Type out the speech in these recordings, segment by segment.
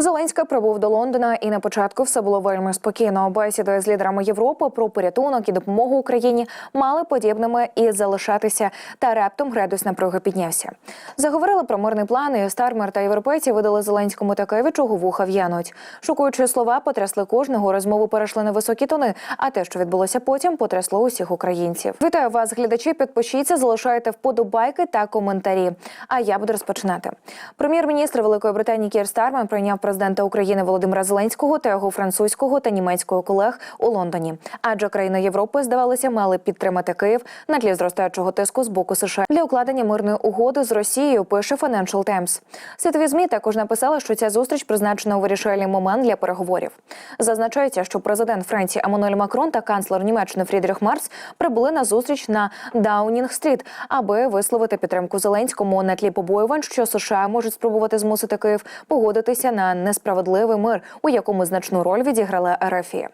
Зеленський прибув до Лондона, і на початку все було вельми спокійно. Бесідою з лідерами Європи про порятунок і допомогу Україні мали подібними і залишатися. Та раптом градус напруги піднявся. Заговорили про мирний план, і Стармер та європейці видали Зеленському таке, від чого вуха в'януть. Шокуючи слова, потрясли кожного. Розмову перейшли на високі тони. А те, що відбулося потім, потрясло усіх українців. Вітаю вас, глядачі. Підпишіться, залишайте вподобайки та коментарі. А я буду розпочинати. Прем'єр-міністр Великої Британії Кір Стармер прийняв президента України Володимира Зеленського та його французького та німецького колег у Лондоні. Адже країни Європи здавалося мали підтримати Київ на тлі зростаючого тиску з боку США для укладення мирної угоди з Росією. Пише Financial Times. Світові змі також написали, що ця зустріч призначена у вирішальний момент для переговорів. Зазначається, що президент Франції Еммануель Макрон та канцлер Німеччини Фрідріх Марц прибули на зустріч на Даунінг-стріт, аби висловити підтримку Зеленському на тлі побоювань, що США можуть спробувати змусити Київ погодитися на несправедливий мир, у якому значну роль відіграла Ерефія.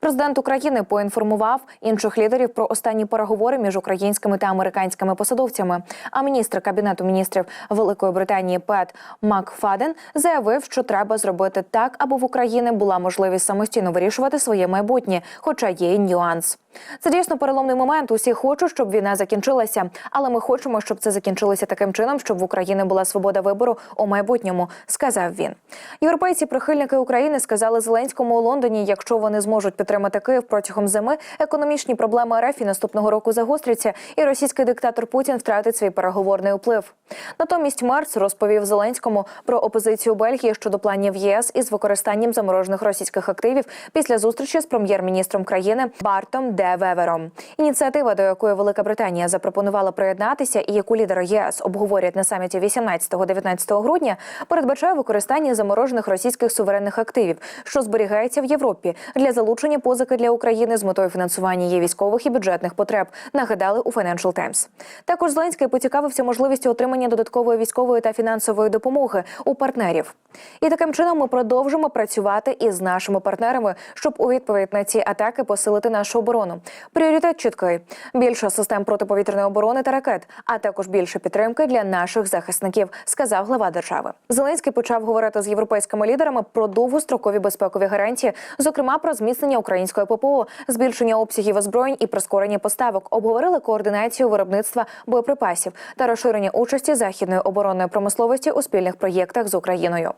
Президент України поінформував інших лідерів про останні переговори між українськими та американськими посадовцями. А міністр кабінету міністрів Великої Британії Пет Макфаден заявив, що треба зробити так, аби в Україні була можливість самостійно вирішувати своє майбутнє, хоча є нюанс. Це дійсно переломний момент. Усі хочуть, щоб війна закінчилася, але ми хочемо, щоб це закінчилося таким чином, щоб в Україні була свобода вибору у майбутньому, сказав він. Європейці прихильники України сказали Зеленському у Лондоні, якщо вони зможуть підтримати Київ протягом зими, економічні проблеми РФ і наступного року загостряться, і російський диктатор Путін втратить свій переговорний вплив. Натомість Мерц розповів Зеленському про опозицію Бельгії щодо планів ЄС із використанням заморожених російських активів після зустрічі з прем'єр-міністром країни Бартом Де Вевером. Ініціатива, до якої Велика Британія запропонувала приєднатися, і яку лідери ЄС обговорять на саміті 18-19 грудня, передбачає використання заморожених російських суверенних активів, що зберігається в Європі для залучення позики для України з метою фінансування її військових і бюджетних потреб. Нагадали у Financial Times. Також Зеленський поцікавився можливістю отримання додаткової військової та фінансової допомоги у партнерів. І таким чином ми продовжимо працювати із нашими партнерами, щоб у відповідь на ці атаки посилити нашу оборону. Пріоритет чіткий: більше систем протиповітряної оборони та ракет, а також більше підтримки для наших захисників, сказав глава держави. Зеленський почав говорити з європейськими лідерами про довгострокові безпекові гарантії, зокрема про зміцнення української ППО, збільшення обсягів озброєнь і прискорення поставок. Обговорили координацію виробництва боєприпасів та розширення участі західної оборонної промисловості у спільних проєктах з Україною.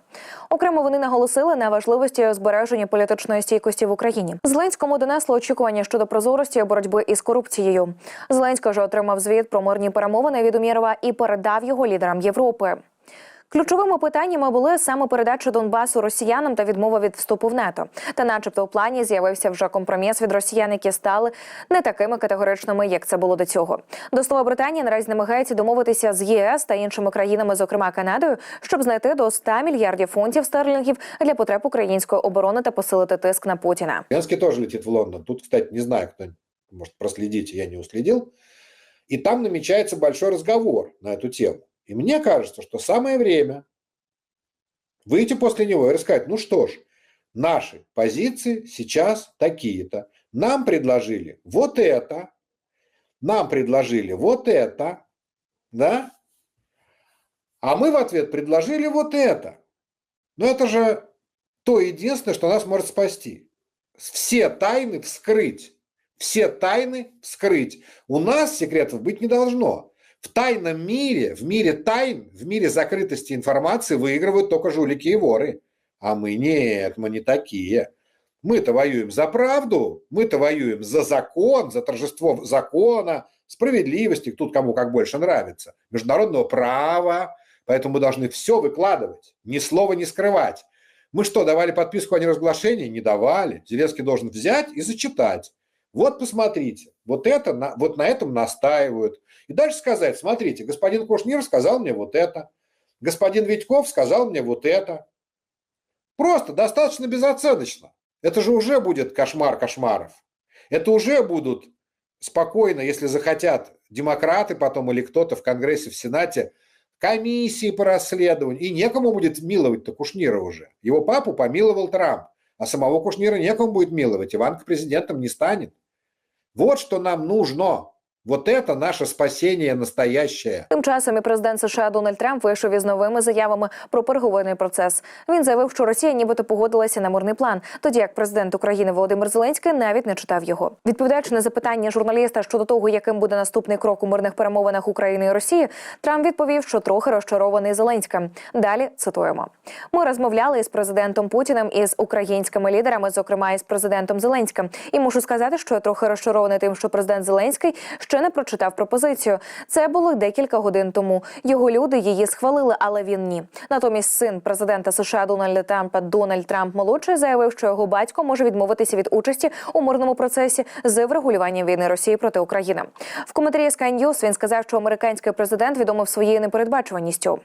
Окремо вони наголосили на важливості збереження політичної стійкості в Україні. Зеленському донесло очікування щодо прозорості боротьби із корупцією. Зеленський вже отримав звіт про мирні перемовини від Умєрова і передав його лідерам Європи. Ключовими питаннями були саме передача Донбасу росіянам та відмова від вступу в НАТО. Та, начебто, у плані з'явився вже компроміс від росіян, які стали не такими категоричними, як це було до цього. До слова Британія наразі намагається домовитися з ЄС та іншими країнами, зокрема Канадою, щоб знайти до 100 мільярдів фунтів стерлінгів для потреб української оборони та посилити тиск на Путіна. Зеленский тоже летит в Лондон. Тут, кстати, не знаю, кто может проследить, я не уследил. И там намечается большой разговор на эту тему. И мне кажется, что самое время выйти после него и рассказать, ну что ж, наши позиции сейчас такие-то. Нам предложили вот это, нам предложили вот это, да? А мы в ответ предложили вот это. Но это же то единственное, что нас может спасти. Все тайны вскрыть. Все тайны вскрыть. У нас секретов быть не должно. В тайном мире, в мире тайн, в мире закрытости информации выигрывают только жулики и воры. А мы нет, мы не такие. Мы-то воюем за правду, мы-то воюем за закон, за торжество закона, справедливости, тут кому как больше нравится, международного права. Поэтому мы должны все выкладывать, ни слова не скрывать. Мы что, давали подписку о неразглашении? Не давали. Зеленский должен взять и зачитать. Вот посмотрите, вот это, вот на этом настаивают. И дальше сказать, смотрите, господин Кушнир сказал мне вот это, господин Витьков сказал мне вот это. Просто, достаточно безоценочно. Это же уже будет кошмар кошмаров. Это уже будут спокойно, если захотят демократы потом или кто-то в Конгрессе, в Сенате, комиссии по расследованию. И некому будет миловать-то Кушнира уже. Его папу помиловал Трамп, а самого Кушнира некому будет миловать. Иванка президентом не станет. Вот что нам нужно. Вот это наше спасение настоящее. Тим часом і президент США Дональд Трамп вийшов із новими заявами про переговорний процес. Він заявив, що Росія нібито погодилася на мирний план, тоді як президент України Володимир Зеленський навіть не читав його. Відповідаючи на запитання журналіста щодо того, яким буде наступний крок у мирних перемовинах України і Росії, Трамп відповів, що трохи розчарований Зеленським. Далі цитуємо: ми розмовляли із президентом Путіним і з українськими лідерами, зокрема із президентом Зеленським. І мушу сказати, що я трохи розчарований тим, що президент Зеленський ще не прочитав пропозицію. Це було декілька годин тому. Його люди її схвалили, але він ні. Натомість син президента США Дональда Трампа Дональд Трамп молодший заявив, що його батько може відмовитися від участі у мирному процесі з врегулюванням війни Росії проти України. В коментарі Sky News він сказав, що американський президент відомив своєю непередбачуваністю.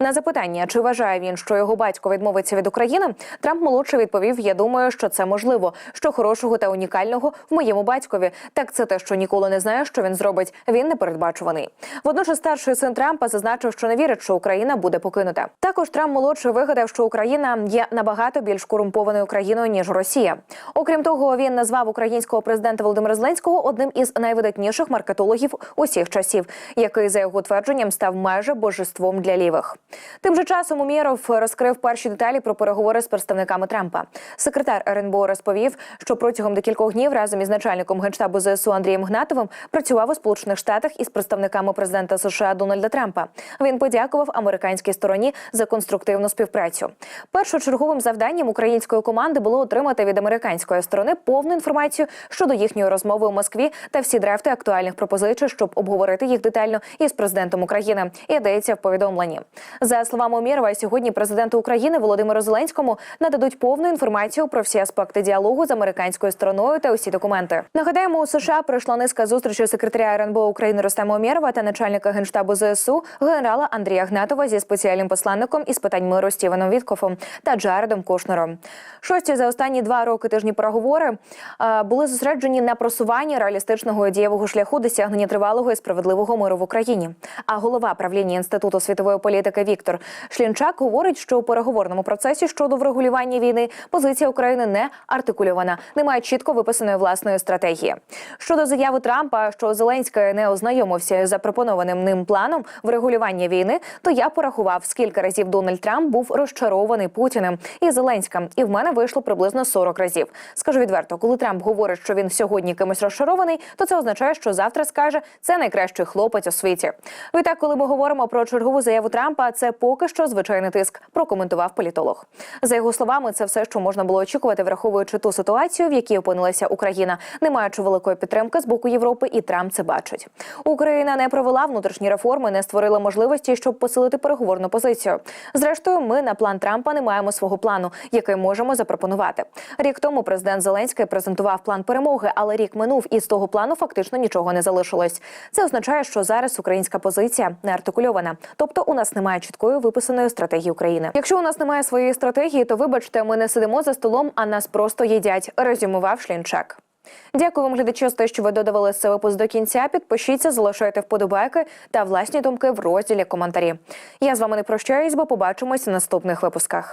На запитання, чи вважає він, що його батько відмовиться від України, Трамп молодший відповів: Я думаю, що це можливо. Що хорошого та унікального в моєму батькові. Так це те, що ніколи не знає, що він зробить. Він непередбачуваний. Водночас старший син Трампа зазначив, що не вірить, що Україна буде покинута. Також Трамп молодший вигадав, що Україна є набагато більш корумпованою країною ніж Росія. Окрім того, він назвав українського президента Володимира Зеленського одним із найвидатніших маркетологів усіх часів, який за його твердженням став майже божеством для лівих. Тим же часом Умєров розкрив перші деталі про переговори з представниками Трампа. Секретар РНБО розповів, що протягом декількох днів разом із начальником генштабу ЗСУ Андрієм Гнатовим працював у Сполучених Штатах із представниками президента США Дональда Трампа. Він подякував американській стороні за конструктивну співпрацю. Першочерговим завданням української команди було отримати від американської сторони повну інформацію щодо їхньої розмови у Москві та всі дрефти актуальних пропозицій, щоб обговорити їх детально із президентом України. Йдеться в повідомленні. За словами Умєрова, сьогодні президенту України Володимиру Зеленському нададуть повну інформацію про всі аспекти діалогу з американською стороною та усі документи. Нагадаємо, у США пройшла низка зустрічей секретаря РНБО України Рустема Умєрова та начальника генштабу ЗСУ генерала Андрія Гнатова зі спеціальним посланником із питань миру Стівеном Віткофом та Джаредом Кушнером. Шості за останні два роки тижні переговори е, були зосереджені на просуванні реалістичного дієвого шляху досягнення тривалого і справедливого миру в Україні. А голова правління інституту світової політики Віктор Шлінчак говорить, що у переговорному процесі щодо врегулювання війни позиція України не артикульована, немає чітко виписаної власної стратегії. Щодо заяви Трампа, що Зеленський не ознайомився з запропонованим ним планом врегулювання війни, то я порахував, скільки разів Дональд Трамп був розчарований Путіним і Зеленським, і в мене вийшло приблизно 40 разів. Скажу відверто, коли Трамп говорить, що він сьогодні кимось розчарований, то це означає, що завтра скаже це найкращий хлопець у світі. Відтак, коли ми говоримо про чергову заяву Трампа, це поки що звичайний тиск. Прокоментував політолог. За його словами, це все, що можна було очікувати, враховуючи ту ситуацію, в якій опинилася Україна, не маючи великої підтримки з боку Європи, і Трамп це бачить. Україна не провела внутрішні реформи, не створила можливості, щоб посилити переговорну позицію. Зрештою, ми на план Трампа не маємо свого плану, який можемо запропонувати. Рік тому президент Зеленський презентував план перемоги, але рік минув, і з того плану фактично нічого не залишилось. Це означає, що зараз українська позиція не артикульована, тобто у нас немає чіткої виписаної стратегії України. Якщо у нас немає своєї стратегії, то вибачте, ми не сидимо за столом, а нас просто їдять. Резюмував Шлінчак. Дякую вам, глядачі, за те, що ви додавали цей випуск до кінця. Підпишіться, залишайте вподобайки та власні думки в розділі коментарі. Я з вами не прощаюсь, бо побачимось в наступних випусках.